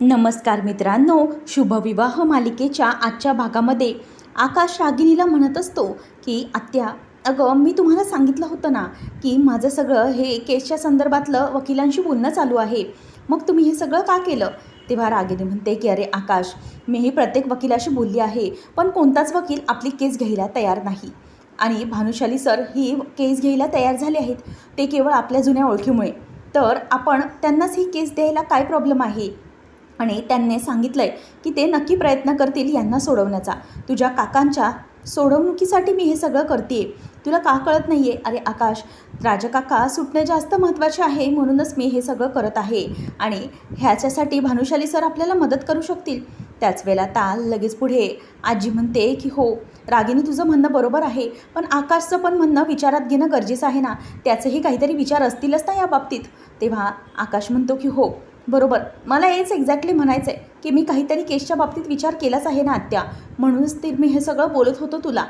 नमस्कार मित्रांनो शुभविवाह मालिकेच्या आजच्या भागामध्ये आकाश रागिनीला म्हणत असतो की आत्या अगं मी तुम्हाला सांगितलं होतं ना की माझं सगळं हे केसच्या संदर्भातलं वकिलांशी बोलणं चालू आहे. मग तुम्ही हे सगळं का केलं? तेव्हा रागिनी म्हणते की अरे आकाश मीही प्रत्येक वकिलाशी बोलली आहे पण कोणताच वकील आपली केस घ्यायला तयार नाही. आणि भानुशाली सर ही केस घ्यायला तयार झाले आहेत. ते केवळ आपल्या जुन्या ओळखीमुळे. तर आपण त्यांनाच ही केस द्यायला काय प्रॉब्लेम आहे? आणि त्यांनी सांगितलं आहे की ते नक्की प्रयत्न करतील यांना सोडवण्याचा. तुझ्या काकांच्या सोडवणुकीसाठी मी हे सगळं करते तुला का कळत नाही आहे अरे आकाश राजकाका सुटणं जास्त महत्त्वाचे आहे म्हणूनच मी हे सगळं करत आहे. आणि ह्याच्यासाठी भानुशाली सर आपल्याला मदत करू शकतील. त्याच वेळेला ताल लगेच पुढे आजी म्हणते की हो रागिनी तुझं म्हणणं बरोबर आहे पण आकाशचं पण म्हणणं विचारात घेणं गरजेचं आहे ना? त्याचेही काहीतरी विचार असतीलच ना या बाबतीत तेव्हा आकाश म्हणतो की हो बरोबर. मला हेच एक्झॅक्टली म्हणायचं आहे की मी काहीतरी केसच्या बाबतीत विचार केलाच आहे ना आत्या. म्हणूनच ते मी हे सगळं बोलत होतो तुला.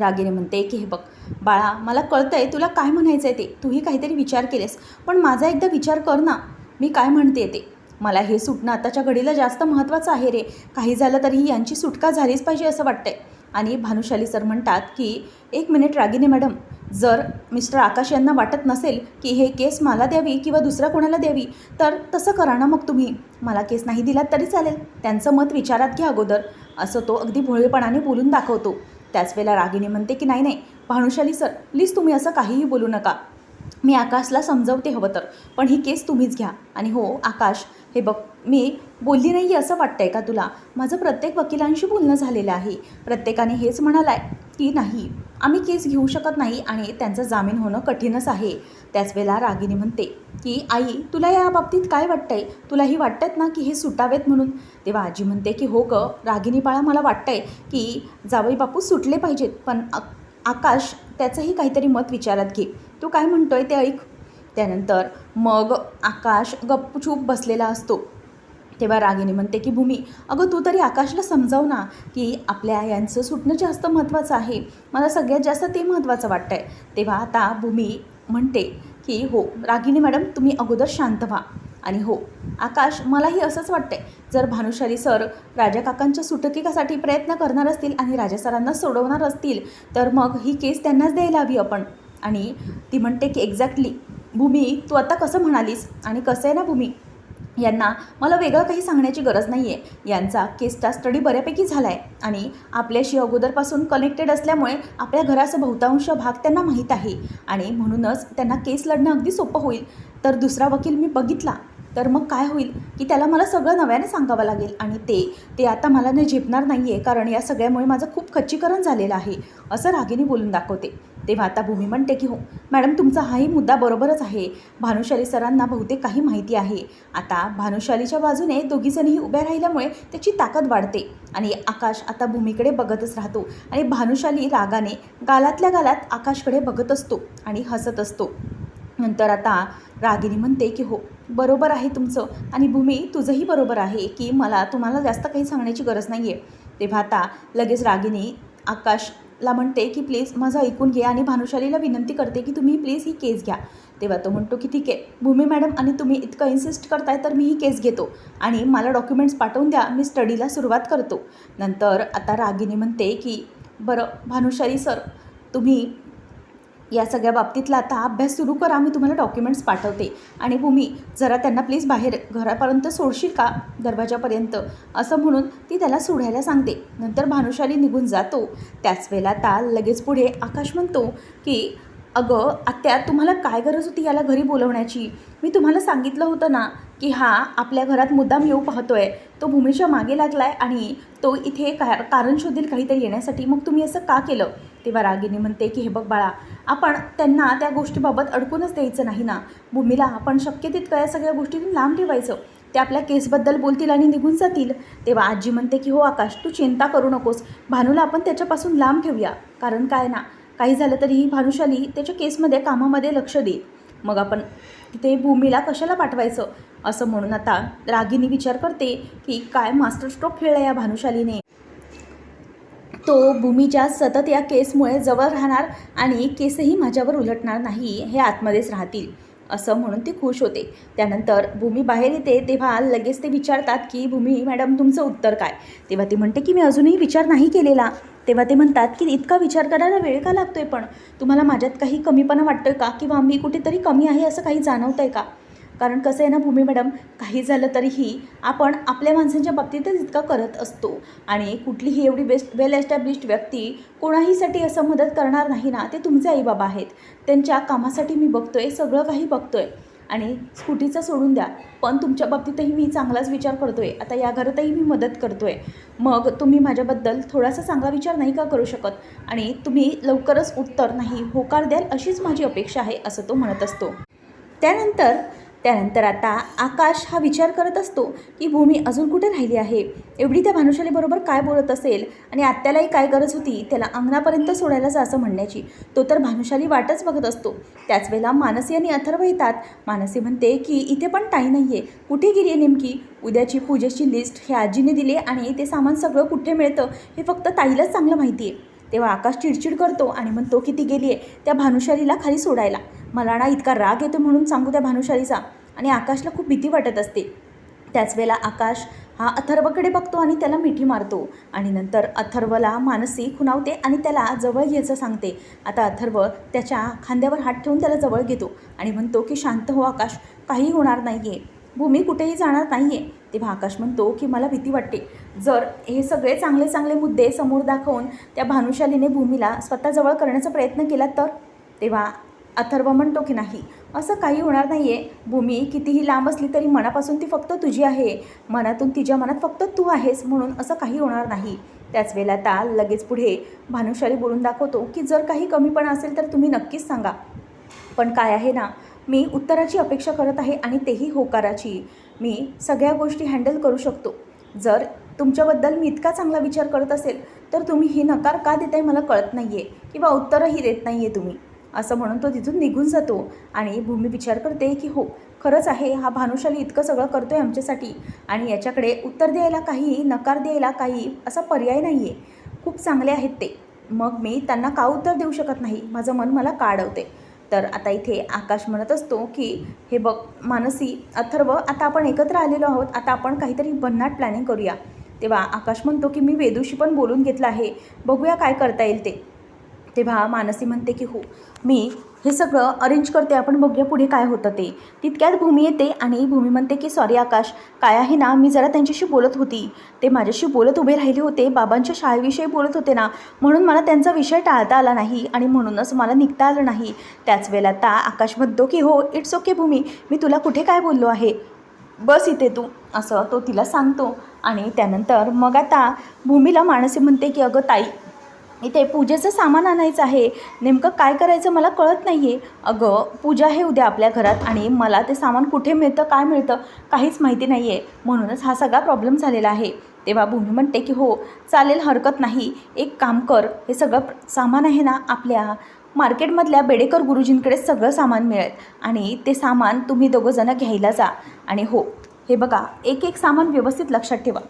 रागिनी म्हणते की हे बघ बाळा मला कळतं आहे तुला काय म्हणायचं आहे ते. तूही काहीतरी विचार केलेस. पण माझा एकदा विचार कर ना. मी काय म्हणते ते? मला हे सुटणं आताच्या घडीला जास्त महत्त्वाचं आहे रे. काही झालं तरीही यांची सुटका झालीच पाहिजे असं वाटतंय. आणि भानुशाली सर म्हणतात की एक मिनिट रागिनी मॅडम. जर मिस्टर आकाश यांना वाटत नसेल की हे केस मला द्यावी किंवा दुसऱ्या कोणाला द्यावी तर तसं करा ना मग तुम्ही. मला केस नाही दिलात तरी चालेल. त्यांचं मत विचारात घ्या अगोदर. असं तो अगदी भोळेपणाने बोलून दाखवतो. त्याच वेळेला रागिनी म्हणते की नाही नाही भानुशाली सर प्लीज तुम्ही असं काहीही बोलू नका. मी आकाशला समजवते हवं तर. पण ही केस तुम्हीच घ्या. आणि हो आकाश हे बघ मी बोलली नाही असं वाटतं आहे का तुला? माझं प्रत्येक वकिलांशी बोलणं झालेलं आहे. प्रत्येकाने हेच म्हणालं आहे की नाही आम्ही केस घेऊ शकत नाही आणि त्यांचं जामीन होणं कठीणच आहे. त्याच वेळेला रागिनी म्हणते की आई तुला या बाबतीत काय वाटतंय? तुलाही वाटतात ना की हे सुटावेत म्हणून? तेव्हा आजी म्हणते की हो ग रागिनी बाळा मला वाटतंय की जावई बापू सुटले पाहिजेत पण आ- आकाश त्याचंही काहीतरी मत विचारात घे. तू काय म्हणतोय ते ऐक. त्यानंतर मग आकाश गपचूप बसलेला असतो. तेव्हा रागिनी म्हणते की भूमी अगं तू तरी आकाशला समजाव ना की आपल्या यांचं सुटणं जास्त महत्त्वाचं आहे. मला सगळ्यात जास्त ते महत्त्वाचं वाटतं आहे तेव्हा आता भूमी म्हणते की हो रागिनी मॅडम तुम्ही अगोदर शांत व्हा. आणि हो आकाश मलाही असंच वाटतंय. जर भानुशाली सर राजा काकांच्या सुटकेसाठी प्रयत्न करणार असतील आणि राजा सरांना सोडवणार असतील तर मग ही केस त्यांनाच द्यायला हवी आपण. आणि ती म्हणते की एक्झॅक्टली. भूमी तू आता कसं म्हणालीस? आणि कसं आहे ना भूमी? यांना मला वेगळं काही सांगण्याची गरज नाही आहे यांचा केसचा स्टडी बऱ्यापैकी झाला आहे आणि आपल्याशी अगोदरपासून कनेक्टेड असल्यामुळे आपल्या घराचा बहुतांश भाग त्यांना माहीत आहे. आणि म्हणूनच त्यांना केस लढणं अगदी सोपं होईल. तर दुसरा वकील मी बघितला. तर मग काय होईल? की त्याला मला सगळं नव्याने सांगावं लागेल. आणि ते ते आता मला नाही झेपणार नाही आहे कारण या सगळ्यामुळे माझं खूप खच्चीकरण झालेलं आहे. असं रागिनी बोलून दाखवते. तेव्हा आता भूमी म्हणते की हो मॅडम तुमचा हाही मुद्दा बरोबरच आहे. भानुशाली सरांना बहुतेक काही माहिती आहे. आता भानुशालीच्या बाजूने दोघीजणही उभ्या राहिल्यामुळे त्याची ताकद वाढते आणि आकाश आता भूमीकडे बघतच राहतो आणि भानुशाली रागाने गालातल्या गालात आकाशकडे बघत असतो आणि हसत असतो. नंतर आता रागिनी म्हणते की हो बरोबर आहे तुमचं आणि भूमी तुझंही बरोबर आहे की मला तुम्हाला जास्त काही सांगण्याची गरज नाही आहे तेव्हा आता लगेच रागिनी आकाश ला म्हणते की प्लीज माझं ऐकून घे आणि भानुशालीला विनंती करते की तुम्ही प्लीज ही केस घ्या. तेव्हा तो म्हणतो की ठीक आहे. भूमी मॅडम आणि तुम्ही इतकं इन्सिस्ट करताय तर मी ही केस घेतो आणि मला डॉक्युमेंट्स पाठवून द्या. मी स्टडीला सुरुवात करतो. नंतर आता रागिनी म्हणते की बरं भानुशाली सर तुम्ही या सगळ्या बाबतीतला आता अभ्यास सुरू करा मी तुम्हाला डॉक्युमेंट्स पाठवते. आणि भूमी जरा त्यांना प्लीज बाहेर घरापर्यंत सोडशील का दरवाजापर्यंत? असं म्हणून ती त्याला सोडायला सांगते. नंतर भानुशाली निघून जातो. त्याच वेळेला आता लगेच पुढे आकाश म्हणतो की अगं आत्या तुम्हाला काय गरज होती याला घरी बोलवण्याची? मी तुम्हाला सांगितलं होतं ना की हा आपल्या घरात मुद्दाम येऊ पाहतो आहे तो भूमीच्या मागे लागला आहे आणि तो इथे का कारण शोधेल काहीतरी येण्यासाठी. मग तुम्ही असं का केलं? तेव्हा रागिनी म्हणते की हे बघ बाळा आपण त्यांना त्या गोष्टीबाबत अडकूनच द्यायचं नाही ना. भूमीला आपण शक्य तितक्या सगळ्या गोष्टीतून लांब ठेवायचं. ते आपल्या केसबद्दल बोलतील आणि निघून जातील. तेव्हा आजी म्हणते की हो आकाश तू चिंता करू नकोस. भानूला आपण त्याच्यापासून लांब ठेवूया. कारण काय ना काही झालं तरी ही भानुशाली त्याच्या केसमध्ये कामामध्ये लक्ष देईल मग आपण तिथे भूमीला कशाला पाठवायचं? असं म्हणून आता रागिनी विचार करते की काय मास्टर स्ट्रोक खेळला या भानुशालीने? तो भूमीच्या सतत या केसमुळे जवळ राहणार आणि केसही माझ्यावर उलटणार नाही हे आतमध्येच राहतील असं म्हणून ती खुश होते. त्यानंतर भूमी बाहेर येते तेव्हा लगेच ते विचारतात की भूमी मॅडम तुमचं उत्तर काय? तेव्हा ती म्हणते की मी अजूनही विचार नाही केलेला. तेव्हा ते म्हणतात की इतका विचार करायला वेळ का लागतोय पण? तुम्हाला माझ्यात काही कमीपणा वाटतोय का? किंवा मी कुठेतरी कमी आहे असं काही जाणवतं आहे का? कारण कसं आहे ना भूमी मॅडम काही झालं तरीही आपण आपल्या माणसांच्या बाबतीतच इतका करत असतो. आणि कुठलीही एवढी बेस्ट वेल एस्टॅब्लिश्ड व्यक्ती कोणाहीसाठी असं मदत करणार नाही ना ते तुमचे आईबाबा आहेत. त्यांच्या कामासाठी मी बघतोय सगळं काही बघतोय. आणि स्कूटीचं सोडून द्या पण तुमच्या बाबतीतही मी चांगलाच विचार करतो आहे आता या घरातही मी मदत करतो आहे मग तुम्ही माझ्याबद्दल थोडासा चांगला विचार नाही का करू शकत? आणि तुम्ही लवकरच उत्तर नाही होकार द्याल अशीच माझी अपेक्षा आहे असं तो म्हणत असतो. त्यानंतर त्यानंतर आता आकाश हा विचार करत असतो की भूमी अजून कुठे राहिली आहे? एवढी त्या भानुशालीबरोबर काय बोलत असेल? आणि आत्यालाही काय गरज होती? त्याला अंगणापर्यंत सोडायला जा असं म्हणण्याची. तो तर भानुशाली वाटच बघत असतो. त्याच वेळेला मानसी आणि अथर्व येतात. मानसी म्हणते की इथे पण ताई नाही आहे कुठे गेली आहे नेमकी? उद्याची पूजेची लिस्ट हे आजीने दिली आणि ते सामान सगळं कुठे मिळतं हे फक्त ताईलाच चांगलं माहिती आहे तेव्हा आकाश चिडचिड करतो आणि म्हणतो की ती गेली आहे त्या भानुशालीला खाली सोडायला. मला ना इतका राग येतो म्हणून सांगू त्या भानुशालीचा. आणि आकाशला खूप भीती वाटत असते. त्याच वेळेला आकाश हा अथर्वकडे बघतो आणि त्याला मिठी मारतो. आणि नंतर अथर्वला मानसी खुणावते आणि त्याला जवळ घ्यायचं सांगते. आता अथर्व त्याच्या खांद्यावर हात ठेवून त्याला जवळ घेतो आणि म्हणतो की शांत हो आकाश काही होणार नाही आहे भूमी कुठेही जाणार नाही आहे तेव्हा आकाश म्हणतो की मला भीती वाटते. जर हे सगळे चांगले चांगले मुद्दे समोर दाखवून त्या भानुशालीने भूमीला स्वतःजवळ करण्याचा प्रयत्न केला तर? तेव्हा अथर्व म्हणतो की नाही? असं काही होणार नाही आहे भूमी कितीही लांब असली तरी मनापासून ती फक्त तुझी आहे. मनातून तिच्या मनात फक्त तू आहेस म्हणून असं काही होणार नाही. त्याच वेळेला आता लगेच पुढे भानुशाली बोलून दाखवतो की जर काही कमीपणा असेल तर तुम्ही नक्कीच सांगा. पण काय आहे ना मी उत्तराची अपेक्षा करत आहे आणि तेही होकाराची. मी सगळ्या गोष्टी हँडल करू शकतो. जर तुमच्याबद्दल मी इतका चांगला विचार करत असेल तर तुम्ही ही नकार का देताय मला कळत नाही आहे किंवा उत्तरही देत नाही आहे तुम्ही. असं म्हणून तो तिथून निघून जातो आणि भूमी विचार करते की हो खरंच आहे हा भानुशाली इतकं सगळं करतो आहे आमच्यासाठी आणि याच्याकडे उत्तर द्यायला काही नकार द्यायला काही असा पर्याय नाही आहे खूप चांगले आहेत ते. मग मी त्यांना का उत्तर देऊ शकत नाही? माझं मन मला का अडवते तर आता इथे आकाश म्हणत असतो की हे बघ मानसी अथर्व आता आपण एकत्र आलेलो आहोत. आता आपण काहीतरी भन्नाट प्लॅनिंग करूया. तेव्हा आकाश म्हणतो की मी वेदूशी पण बोलून घेतलं आहे. बघूया काय करता येईल ते. तेव्हा मानसी म्हणते की हो मी हे सगळं अरेंज करते. आपण बघूया पुढे काय होतं ते. तितक्यात भूमी येते आणि भूमी म्हणते की सॉरी आकाश. काय आहे ना मी जरा त्यांच्याशी बोलत होती. ते माझ्याशी बोलत उभे राहिले होते. बाबांच्या शाळेविषयी बोलत होते ना. म्हणून मला त्यांचा विषय टाळता आला नाही आणि म्हणूनच मला निघता आलं नाही. त्याच वेळेला आता आकाश म्हणतो की हो इट्स ओके भूमी. मी तुला कुठे काय बोललो आहे? बस इथे तू. असं तो तिला सांगतो. आणि त्यानंतर मग आता भूमीला मानसी म्हणते की अगं ताई इथे पूजेचं सामान आणायचं आहे. नेमकं काय करायचं मला कळत नाही आहे अगं पूजा आहे उद्या आपल्या घरात आणि मला ते सामान कुठे मिळतं काय मिळतं काहीच माहिती नाही आहे म्हणूनच हा सगळा प्रॉब्लेम झालेला आहे. तेव्हा भूमी म्हणते की हो चालेल हरकत नाही. एक काम कर हे सगळं प्र- सामान आहे ना आपल्या मार्केटमधल्या बेडेकर गुरुजींकडे सगळं सामान मिळेल आणि ते सामान तुम्ही दोघंजणं घ्यायला जा. आणि हो हे बघा एक एक सामान व्यवस्थित लक्षात ठेवा.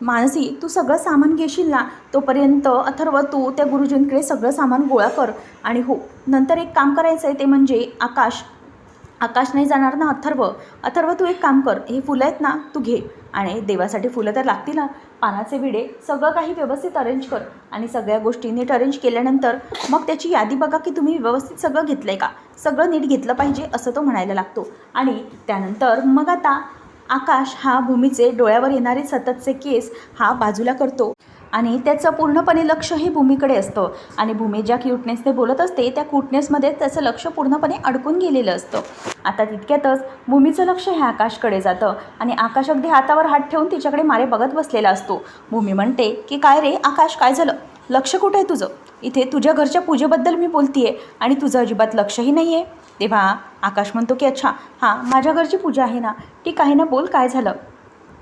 मानसी तू सगळं सामान घेशील ना? तोपर्यंत अथर्व तू त्या गुरुजींकडे सगळं सामान गोळा कर. आणि हो नंतर एक काम करायचं आहे ते म्हणजे आकाश. आकाश नाही जाणार ना अथर्व? अथर्व तू एक काम कर. हे फुलं आहेत ना तू घे. आणि देवासाठी फुलं तर लागतील ना. पानाचे विडे सगळं काही व्यवस्थित अरेंज कर. आणि सगळ्या गोष्टी नीट अरेंज केल्यानंतर मग त्याची यादी बघा की तुम्ही व्यवस्थित सगळं घेतलं आहे का? सगळं नीट घेतलं पाहिजे असं तो म्हणायला लागतो. आणि त्यानंतर मग आता आकाश हा भूमीचे डोळ्यावर येणारे सततचे केस हा बाजूला करतो. आणि त्याचं पूर्णपणे लक्ष हे भूमीकडे असतं. आणि भूमी ज्या क्यूटनेसने बोलत असते त्या क्यूटनेसमध्ये त्याचं लक्ष पूर्णपणे अडकून गेलेलं असतं. आता तितक्यातच भूमीचं लक्ष हे आकाशकडे जातं. आणि आकाश अगदी हातावर हात ठेवून तिच्याकडे मारे बघत बसलेला असतो. भूमी म्हणते की काय रे आकाश काय झालं? लक्ष कुठं आहे तुझं? इथे तुझ्या घरच्या पूजेबद्दल मी बोलतीये आणि तुझं अजिबात लक्षही नाही आहे तेव्हा आकाश म्हणतो की अच्छा हां माझ्या घरची पूजा आहे ना ठीक आहे ना बोल काय झालं?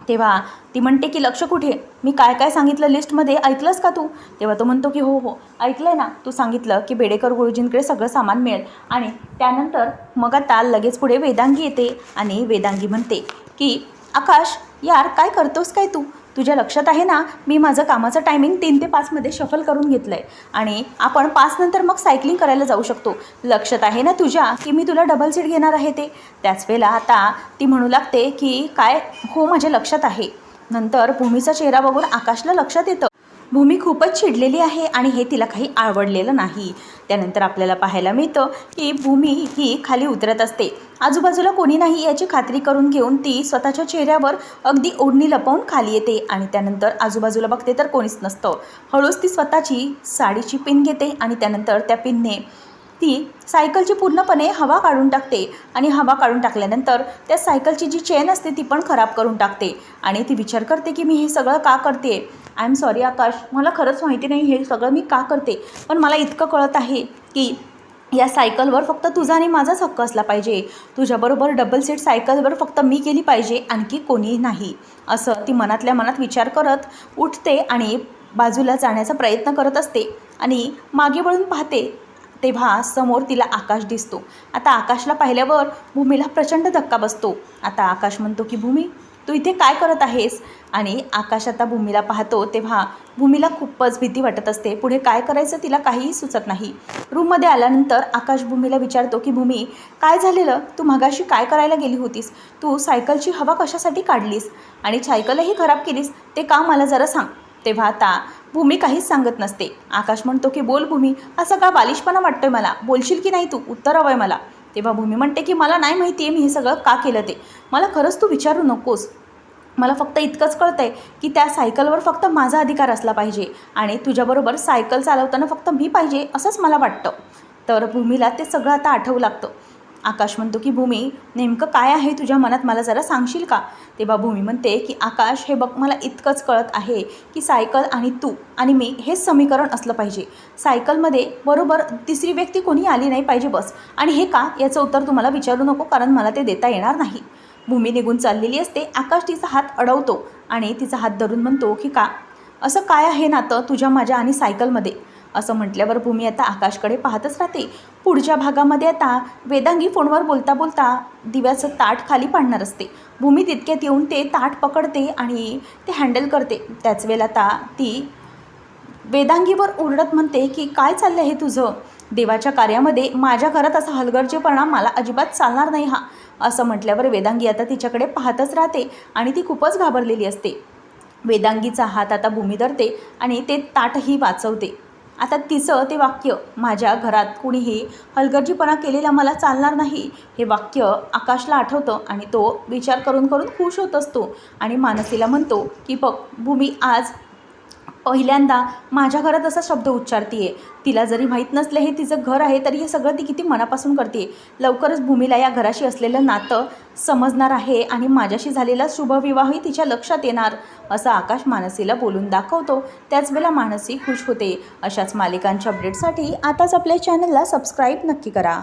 तेव्हा ती म्हणते की लक्ष कुठे? मी काय काय सांगितलं लिस्टमध्ये ऐकलंस का तू? तेव्हा तो म्हणतो की हो हो ऐकलं आहे ना तू सांगितलं की बेडेकर गुरुजींकडे सगळं सामान मिळेल. आणि त्यानंतर मग आता लगेच पुढे वेदांगी येते आणि वेदांगी म्हणते की आकाश यार काय करतोस काय तू? तुझ्या लक्षात आहे ना मी माझं कामाचं टायमिंग तीन ते पाचमध्ये शफल करून घेतलं आहे आणि आपण पाचनंतर मग सायकलिंग करायला जाऊ शकतो. लक्षात आहे ना तुझ्या की मी तुला डबल सीट घेणार आहे ते? त्याच वेळेला आता ती म्हणू लागते की काय? हो माझ्या लक्षात आहे. नंतर भूमीचा चेहरा बघून आकाशला लक्षात येतं. भूमी खूपच चिडलेली आहे आणि हे तिला काही आवडलेलं नाही. त्यानंतर आपल्याला पाहायला मिळतं की भूमी ही खाली उतरत असते. आजूबाजूला कोणी नाही याची खात्री करून घेऊन ती स्वतःच्या चेहऱ्यावर अगदी ओढणी लपवून खाली येते आणि त्यानंतर आजूबाजूला बघते तर कोणीच नसतं. हळूच ती स्वतःची साडीची पिन घेते आणि त्यानंतर त्या पिनने ती सायकलची पूर्णपणे हवा काढून टाकते आणि हवा काढून टाकल्यानंतर त्या सायकलची जी चेन असते ती पण खराब करून टाकते आणि ती विचार करते की मी हे सगळं का करते? I am sorry Akash. मला खरंच माहिती नाही हे सगळं मी का करते? पण मला इतकं कळत आहे की या सायकलवर फक्त तुझा आणि माझाच हक्क असला पाहिजे. तुझ्याबरोबर डबल सीट सायकलवर फक्त मी केली पाहिजे आणखी कोणी नाही. असं ती मनातल्या मनात विचार करत उठते आणि बाजूला जाण्याचा प्रयत्न करत असते आणि मागे वळून पाहते तेव्हा समोर तिला आकाश दिसतो. आता आकाशला पाहिल्यावर भूमीला प्रचंड धक्का बसतो. आता आकाश म्हणतो की भूमी तू इथे काय करत आहेस? आणि आकाश आता भूमीला पाहतो तेव्हा भूमीला खूपच भीती वाटत असते. पुढे काय करायचं तिला काहीही सुचत नाही. रूममध्ये आल्यानंतर आकाश भूमीला विचारतो की भूमी काय झालेलं? तू मगाशी काय करायला गेली होतीस? तू सायकलची हवा कशासाठी काढलीस? आणि सायकलही खराब केलीस? ते का मला जरा सांग. तेव्हा आता भूमी काहीच सांगत नसते. आकाश म्हणतो की बोल भूमी असं का बालिशपणा वाटतोय मला? बोलशील की नाही तू? उत्तर हवं आहे मला. तेव्हा भूमी म्हणते की मला नाही माहिती आहे मी हे सगळं का केलं ते. मला खरंच तू विचारू नकोस. मला फक्त इतकंच कळतं आहे की त्या सायकलवर फक्त माझा अधिकार असला पाहिजे आणि तुझ्याबरोबर सायकल चालवताना फक्त मी पाहिजे असंच मला वाटतं. तर भूमीला ते सगळं आता आठवू लागतं. आकाश म्हणतो की भूमी नेमकं काय आहे तुझ्या मनात? मला जरा सांगशील का? तेव्हा भूमी म्हणते की आकाश हे बघ मला इतकंच कळत आहे की सायकल आणि तू आणि मी हेच समीकरण असलं पाहिजे. सायकलमध्ये बरोबर तिसरी व्यक्ती कोणी आली नाही पाहिजे बस. आणि हे का? याचं उत्तर तुम्हाला विचारू नको कारण मला ते देता येणार नाही. भूमी निघून चाललेली असते आकाश तिचा हात अडवतो आणि तिचा हात धरून म्हणतो की का? असं काय आहे नातं तुझ्या माझ्या आणि सायकलमध्ये? असं म्हटल्यावर भूमी आता आकाशकडे पाहतच राहते. पुढच्या भागामध्ये आता वेदांगी फोनवर बोलता बोलता दिव्याचं ताट खाली पाडणार असते. भूमी तितक्यात येऊन ते ताट पकडते आणि ते हँडल करते. त्याच वेळेला आता ती वेदांगीवर ओरडत म्हणते की काय चाललं आहे तुझं? देवाच्या कार्यामध्ये माझ्या घरात असा हलगर्जेपणा मला अजिबात चालणार नाही हा. असं म्हटल्यावर वेदांगी आता तिच्याकडे पाहतच राहते आणि ती खूपच घाबरलेली असते. वेदांगीचा हात आता भूमी धरते आणि ते ताटही वाचवते. आता तिचं ते वाक्य माझ्या घरात कुणीही हलगर्जीपणा केलेला मला चालणार नाही. हे वाक्य आकाशला आठवतं आणि तो विचार करून करून खुश होत असतो आणि मानसीला म्हणतो की बघ भूमी आज पहिल्यांदा माझ्या घरात असा शब्द उच्चारतीये. तिला जरी माहीत नसलं हे तिचं घर आहे तरी हे सगळं ती किती मनापासून करते लवकरच भूमीला या घराशी असलेलं नातं समजणार आहे आणि माझ्याशी झालेला शुभविवाहही तिच्या लक्षात येणार असं आकाश मानसीला बोलून दाखवतो. त्याच वेळेला मानसी खुश होते. अशाच मालिकांच्या अपडेटसाठी आताच आपल्या चॅनलला सबस्क्राईब नक्की करा.